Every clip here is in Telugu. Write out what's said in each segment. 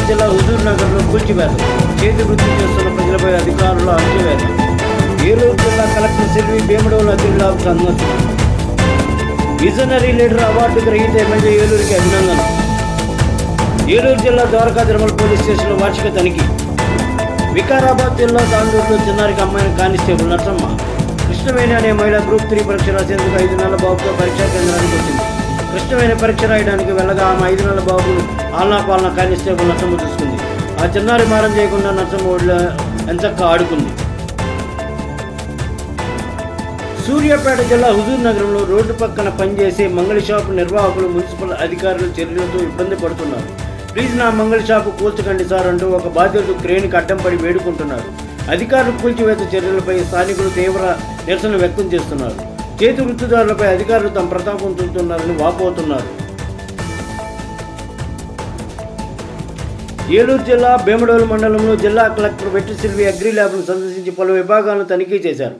నంద్యాల జిల్లా హుజూర్ నగర్లో కూల్చివేత. చేతి వృద్ధి చేస్తున్న ప్రజలపై అధికారులు అణచివేత ఏలూరు జిల్లా కలెక్టర్ సెల్వి భీమడోలు అతిథులకు సందర్శన విజనరీ లీడర్ అవార్డు గ్రహీత ఎమ్మెల్యే ఏలూరుకి అభినందన ఏలూరు జిల్లా ద్వారకా తిరుమల పోలీస్ స్టేషన్లో వార్షిక తనిఖీ. వికారాబాద్ జిల్లా దాండూరులో చిన్నారికి అమ్మాయిని కానిస్టేబుల్ నర్సమ్మ. కృష్ణవేణి అనే మహిళ గ్రూప్ త్రీ పరీక్ష రాసేందుకు ఐదు నెలల బాబుతో పరీక్షా కేంద్రానికి వచ్చింది. కృష్ణమైన పరీక్ష రాయడానికి వెళ్ళగా ఆమె ఐదు నెలల బాబును ఆలనా పాలన కానిస్టేబుల్ నర్సమ్మ చూసుకుంది. ఆ చిన్నారి మారం చేయకుండా నర్సమ్మ ఒడిలో ఎంచక్క ఆడుకుంది. సూర్యాపేట జిల్లా హుజూర్ నగరంలో రోడ్డు పక్కన పనిచేసే మంగళ షాపు నిర్వాహకులు మున్సిపల్ అధికారులు చర్యలతో ఇబ్బంది పడుతున్నారు. ప్లీజ్ నా మంగళ షాపు కూల్చకండి సార్ అంటూ ఒక బాధ్యతకు క్రేన్కి అడ్డం పడి వేడుకుంటున్నారు. అధికారులు కూల్చివేత చర్యలపై స్థానికులు తీవ్ర నిరసన వ్యక్తం చేస్తున్నారు. చేతి వృత్తిదారులపై అధికారులు తమ ప్రతాపం చూపుతున్నారని వాపోతున్నారు. ఏలూరు జిల్లా భీమడోలు మండలంలో జిల్లా కలెక్టర్ వెట్టి సిల్వి అగ్రి ల్యాబ్ను సందర్శించి పలు విభాగాలను తనిఖీ చేశారు.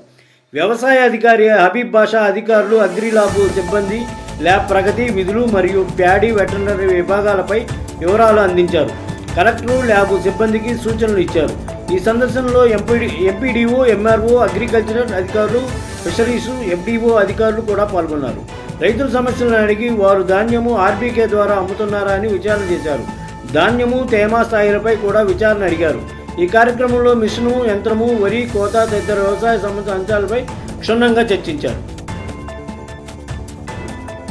వ్యవసాయ అధికారి హబీబ్ బాషా అధికారులు అగ్రి ల్యాబ్ సిబ్బంది ల్యాబ్ ప్రగతి విధులు మరియు ప్యాడీ వెటర్నరీ విభాగాలపై వివరాలు అందించారు. కలెక్టర్ ల్యాబ్ సిబ్బందికి సూచనలు ఇచ్చారు. ఈ సందర్శనలో ఎంపీడీ ఎంపీడీఓ ఎంఆర్ఓ అగ్రికల్చరల్ అధికారులు ఫిషరీస్ ఎఫ్డీఓ అధికారులు కూడా పాల్గొన్నారు. రైతుల సమస్యలను అడిగి వారు ధాన్యము ఆర్బీకే ద్వారా అమ్ముతున్నారా అని విచారణ చేశారు. ధాన్యము తేమ స్థాయిలపై కూడా విచారణ అడిగారు. ఈ కార్యక్రమంలో మిషను యంత్రము వరి కోత తదితర వ్యవసాయ సంబంధ అంశాలపై క్షుణ్ణంగా చర్చించారు.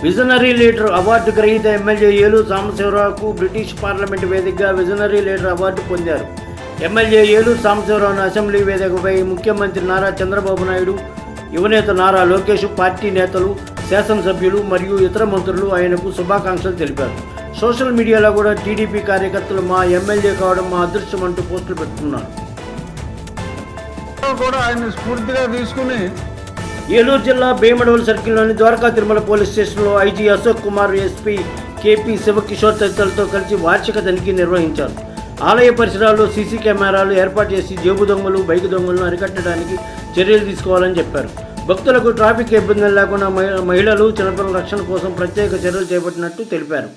విజనరీ లీడర్ అవార్డు గ్రహీత ఎమ్మెల్యే ఏలూరు సాంబశివరావుకు బ్రిటిష్ పార్లమెంట్ వేదికగా విజనరీ లీడర్ అవార్డు పొందారు. ఎమ్మెల్యే ఏలూరు సాంబశివరావును అసెంబ్లీ వేదికపై ముఖ్యమంత్రి నారా చంద్రబాబు నాయుడు యువనేత నారా లోకేష్ పార్టీ నేతలు శాసనసభ్యులు మరియు ఇతర మంత్రులు ఆయనకు శుభాకాంక్షలు తెలిపారు. సోషల్ మీడియాలో కూడా టీడీపీ కార్యకర్తలు మా ఎమ్మెల్యే కావడం మా అదృష్టం అంటూ పోస్టులు పెట్టుకున్నారు. కూడా ఆయన స్ఫూర్తిగా తీసుకుని ఏలూరు జిల్లా భీమడోల్ సర్కిల్లోని ద్వారకా తిరుమల పోలీస్ స్టేషన్లో IG Ashok Kumar SP KP Sivakishore తదితరులతో కలిసి వార్షిక తనిఖీ నిర్వహించారు. ఆలయ పరిసరాల్లో సీసీ కెమెరాలు ఏర్పాటు చేసి జేబు దొంగలు బైక్ దొంగలను అరికట్టడానికి చర్యలు తీసుకోవాలని చెప్పారు. భక్తులకు ట్రాఫిక్ ఇబ్బందులు లేకుండా మహిళలు చిన్నపిల్లల రక్షణ కోసం ప్రత్యేక చర్యలు చేపట్టినట్టు తెలిపారు.